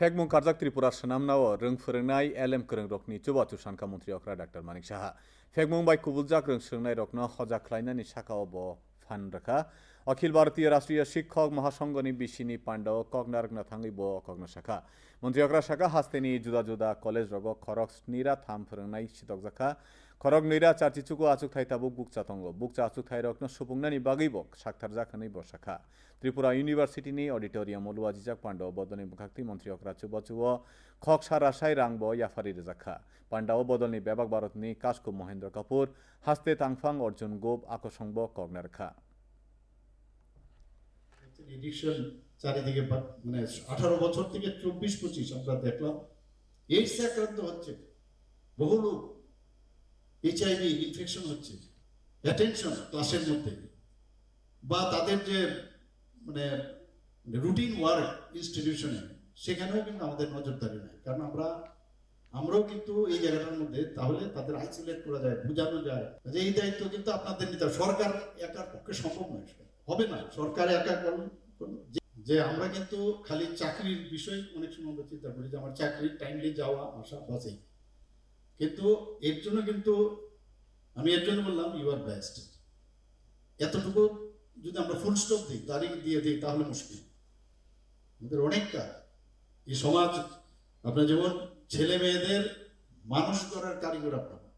फेगमुं कारजाक त्रिपुरा सोनामनाव रों फोरोंनाय एलएम फोरों रकनि चुबाचु सानखा मन्त्रि अख्रा डाक्टर मानिक साहा फेगमुं बाय कुबुलजाक रों सोंनाय रकनो हजा ख्लायनानि साखाव ब फान रखा अखिल भारतीय राष्ट्रीय शिक्षक महासंघनि बिसिनि पाण्डव कगनारगना थाङै ब कगना शाखा मन्त्रि अख्रा शाखा हास्तेनि जुदा जुदा कलेज रग खरक स्निरा थाम फोरोंनाय सितक जाखा খরগ নৈরা চারচি চুকু আচুক থাই তাবুক বুক চাতঙ্গ বুক চা আচুক থাই রক্ন সুপুংনানি বাগৈবক সাক্ষার জাখানৈ বর্ষাখা ত্রিপুরা ইউনিভার্সিটি ইউনিভার্সিটিনি অডিটোরিয়াম অলুয়া জিজাক পাণ্ড বদলনি মুখাক্তি মন্ত্রী অকরাচু বচুব খক সার আশাই রাংব ইয়াফারি রেজাখা পাণ্ডা ও বদলনি ব্যাবাক ভারতনি কাসকু মহেন্দ্র কাপুর হাস্তে তাংফাং অর্জুন গোপ আকসংব কগ্নারখা এডিকশন চারিদিকে মানে আঠারো বছর থেকে চব্বিশ পঁচিশ আমরা দেখলাম। এইডস আক্রান্ত হচ্ছে বহু লোক এইচআইভি ইনফেকশন হচ্ছে। অ্যাটেনশন ক্লাসের মধ্যে। বা তাদের যে মানে রুটিন ওয়ার্ক ইনস্টিটিউশনে সেখানেও কিন্তু আমাদের নজরদারি নাই। কারণ আমরা, আমরাও কিন্তু এই জায়গাটার মধ্যে, তাহলে তাদের আইসোলেট করা যায়, বোঝানো যায়। যে এই দায়িত্ব কিন্তু আপনাদের নিতে। সরকার একার পক্ষে সম্ভব নয় হবে না। সরকার একা করুন- যে আমরা কিন্তু খালি চাকরির বিষয় অনেক সময় আমরা চিন্তা করি যে, আমার চাকরির টাইমলি যাওয়া, আসা, বাসেই। কিন্তু এর জন্য কিন্তু আমি এর জন্য বললাম ইউ আর বেস্ট এতটুকু যদি আমরা ফুল স্টপ দিই তারিখ দিয়ে দিই, তাহলে মুশকিল। আমাদের অনেক কাজ। এই সমাজ, আপনার যেমন ছেলে মেয়েদের মানুষ করার কারিগর আপনার।